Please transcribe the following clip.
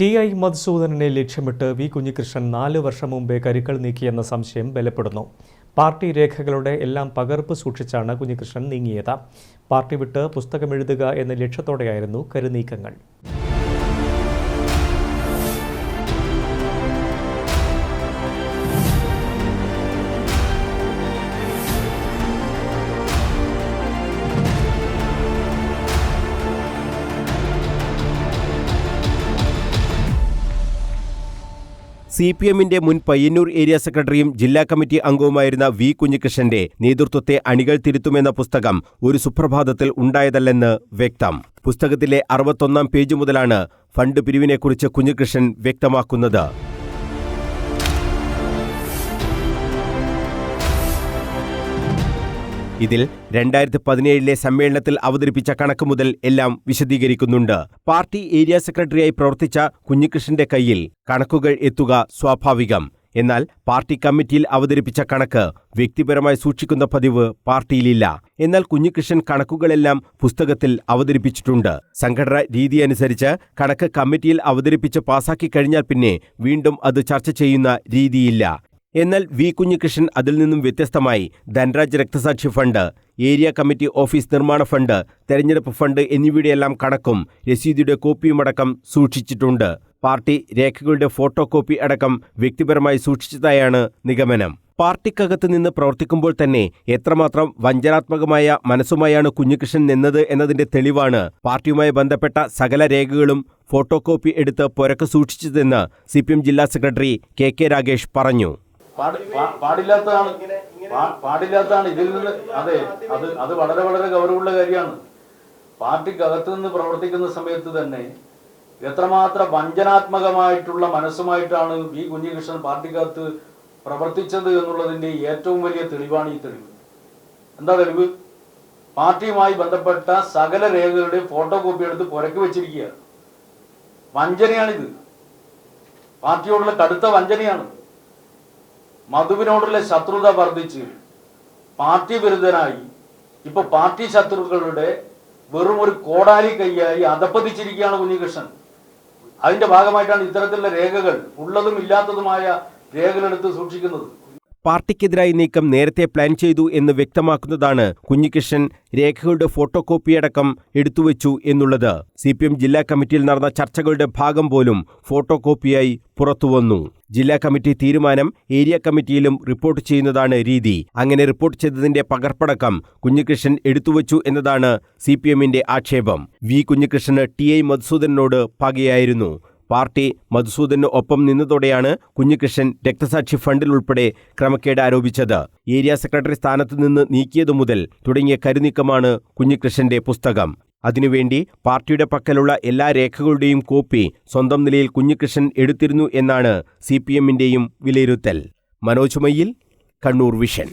T I മധുസൂദനനെ ലക്ഷ്യമിട്ട് V Kunhikrishnan നാല് വർഷം മുമ്പേ കരുക്കൾ നീക്കിയെന്ന സംശയം ബലപ്പെടുന്നു. പാർട്ടി രേഖകളുടെ എല്ലാം പകർപ്പ് സൂക്ഷിച്ചാണ് കുഞ്ഞികൃഷ്ണൻ നീങ്ങിയത്. പാർട്ടി വിട്ട് പുസ്തകമെഴുതുക എന്ന ലക്ഷ്യത്തോടെയായിരുന്നു കരുനീക്കങ്ങൾ. സി പി എമ്മിന്റെ മുൻ പയ്യന്നൂർ ഏരിയ സെക്രട്ടറിയും ജില്ലാ കമ്മിറ്റി അംഗവുമായിരുന്ന വി കുഞ്ഞികൃഷ്ണന്റെ നേതൃത്വത്തെ അണികൾ തിരുത്തുമെന്ന പുസ്തകം ഒരു സുപ്രഭാതത്തിൽ ഉണ്ടായതല്ലെന്ന് വ്യക്തം. പുസ്തകത്തിലെ അറുപത്തൊന്നാം പേജ് മുതലാണ് ഫണ്ട് പിരിവിനെക്കുറിച്ച് കുഞ്ഞികൃഷ്ണൻ വ്യക്തമാക്കുന്നത്. ഇതിൽ രണ്ടായിരത്തി പതിനേഴിലെ സമ്മേളനത്തിൽ അവതരിപ്പിച്ച കണക്ക് മുതൽ എല്ലാം വിശദീകരിക്കുന്നുണ്ട്. പാർട്ടി ഏരിയ സെക്രട്ടറിയായി പ്രവർത്തിച്ച കുഞ്ഞികൃഷ്ണന്റെ കയ്യിൽ കണക്കുകൾ എത്തുക സ്വാഭാവികം. എന്നാൽ പാർട്ടി കമ്മിറ്റിയിൽ അവതരിപ്പിച്ച കണക്ക് വ്യക്തിപരമായി സൂക്ഷിക്കുന്ന പതിവ് പാർട്ടിയിലില്ല. എന്നാൽ കുഞ്ഞികൃഷ്ണൻ കണക്കുകളെല്ലാം പുസ്തകത്തിൽ അവതരിപ്പിച്ചിട്ടുണ്ട്. സംഘടന രീതി അനുസരിച്ച് കണക്ക് കമ്മിറ്റിയിൽ അവതരിപ്പിച്ച് പാസാക്കി കഴിഞ്ഞാൽ പിന്നെ വീണ്ടും അത് ചർച്ച ചെയ്യുന്ന രീതിയില്ല. എന്നാൽ വി കുഞ്ഞികൃഷ്ണൻ അതിൽ നിന്നും വ്യത്യസ്തമായി ധനരാജ് രക്തസാക്ഷി ഫണ്ട് ഏരിയ കമ്മിറ്റി ഓഫീസ് നിർമ്മാണ ഫണ്ട് തെരഞ്ഞെടുപ്പ് ഫണ്ട് എന്നിവയുടെയെല്ലാം കണക്കും രസീതിയുടെ കോപ്പിയുമടക്കം സൂക്ഷിച്ചിട്ടുണ്ട്. പാർട്ടി രേഖകളുടെ ഫോട്ടോ കോപ്പി അടക്കം വ്യക്തിപരമായി സൂക്ഷിച്ചതായാണ് നിഗമനം. പാർട്ടിക്കകത്ത് നിന്ന് പ്രവർത്തിക്കുമ്പോൾ തന്നെ എത്രമാത്രം വഞ്ചനാത്മകമായ മനസ്സുമായാണ് കുഞ്ഞികൃഷ്ണൻ നിന്നത് എന്നതിന്റെ തെളിവാണ് പാർട്ടിയുമായി ബന്ധപ്പെട്ട സകല രേഖകളും ഫോട്ടോ കോപ്പി എടുത്ത് പുരക്ക് സൂക്ഷിച്ചതെന്ന് സി ജില്ലാ സെക്രട്ടറി കെ കെ രാഗേഷ് പറഞ്ഞു. പാടില്ലാത്തതാണ്. പാടില്ലാത്തതാണ്. ഇതിൽ നിന്ന് അതെ അത് അത് വളരെ വളരെ ഗൗരവമുള്ള കാര്യമാണ്. പാർട്ടിക്കകത്ത് നിന്ന് പ്രവർത്തിക്കുന്ന സമയത്ത് തന്നെ എത്രമാത്രം വഞ്ചനാത്മകമായിട്ടുള്ള മനസ്സുമായിട്ടാണ് വി കുഞ്ഞികൃഷ്ണൻ പാർട്ടിക്കകത്ത് പ്രവർത്തിച്ചത് എന്നുള്ളതിന്റെ ഏറ്റവും വലിയ തെളിവാണ് ഈ തെളിവ്. എന്താ തെളിവ്? പാർട്ടിയുമായി ബന്ധപ്പെട്ട സകല രേഖകളുടെയും ഫോട്ടോ കോപ്പി എടുത്ത് പുരക്ക് വെച്ചിരിക്കുകയാണ്. വഞ്ചനയാണിത്. പാർട്ടിയോടുള്ള കടുത്ത വഞ്ചനയാണ്. മധുവിനോടുള്ള ശത്രുത വർദ്ധിച്ച് പാർട്ടി വിരുദ്ധനായി. ഇപ്പൊ പാർട്ടി ശത്രുക്കളുടെ വെറും ഒരു കോടാലി കൈയായി അധപ്പതിച്ചിരിക്കുകയാണ് കുഞ്ഞികൃഷ്ണൻ അതിന്റെ ഭാഗമായിട്ടാണ് ഇത്തരത്തിലുള്ള രേഖകൾ ഉള്ളതും ഇല്ലാത്തതുമായ രേഖകളെടുത്ത് സൂക്ഷിക്കുന്നത്. പാർട്ടിക്കെതിരായി നീക്കം നേരത്തെ പ്ലാൻ ചെയ്തു എന്ന് വ്യക്തമാക്കുന്നതാണ് കുഞ്ഞികൃഷ്ണൻ രേഖകളുടെ ഫോട്ടോ കോപ്പിയടക്കം എടുത്തുവച്ചു എന്നുള്ളത്. സി പി എം ജില്ലാ കമ്മിറ്റിയിൽ നടന്ന ചർച്ചകളുടെ ഭാഗം പോലും ഫോട്ടോ കോപ്പിയായി പുറത്തുവന്നു. ജില്ലാ കമ്മിറ്റി തീരുമാനം ഏരിയ കമ്മിറ്റിയിലും റിപ്പോർട്ട് ചെയ്യുന്നതാണ് രീതി. അങ്ങനെ റിപ്പോർട്ട് ചെയ്തതിന്റെ പകർപ്പടക്കം കുഞ്ഞികൃഷ്ണൻ എടുത്തുവച്ചു എന്നതാണ് സി പി എമ്മിന്റെ ആക്ഷേപം. വി കുഞ്ഞികൃഷ്ണന് ടി ഐ മധുസൂദനോട് പകയായിരുന്നു. പാർട്ടി മധുസൂദന് ഒപ്പം നിന്നതോടെയാണ് കുഞ്ഞികൃഷ്ണൻ രക്തസാക്ഷി ഫണ്ടിൽ ഉൾപ്പെടെ ക്രമക്കേട് ആരോപിച്ചത്. ഏരിയ സെക്രട്ടറി സ്ഥാനത്ത് നിന്ന് നീക്കിയതു മുതൽ തുടങ്ങിയ കരുനീക്കമാണ് കുഞ്ഞികൃഷ്ണന്റെ പുസ്തകം. അതിനുവേണ്ടി പാർട്ടിയുടെ പക്കലുള്ള എല്ലാ രേഖകളുടെയും കോപ്പി സ്വന്തം നിലയിൽ കുഞ്ഞികൃഷ്ണൻ എടുത്തിരുന്നു എന്നാണ് സി പി എമ്മിന്റെയും വിലയിരുത്തൽ. മനോജ് മയ്യിൽ കണ്ണൂർ വിഷൻ.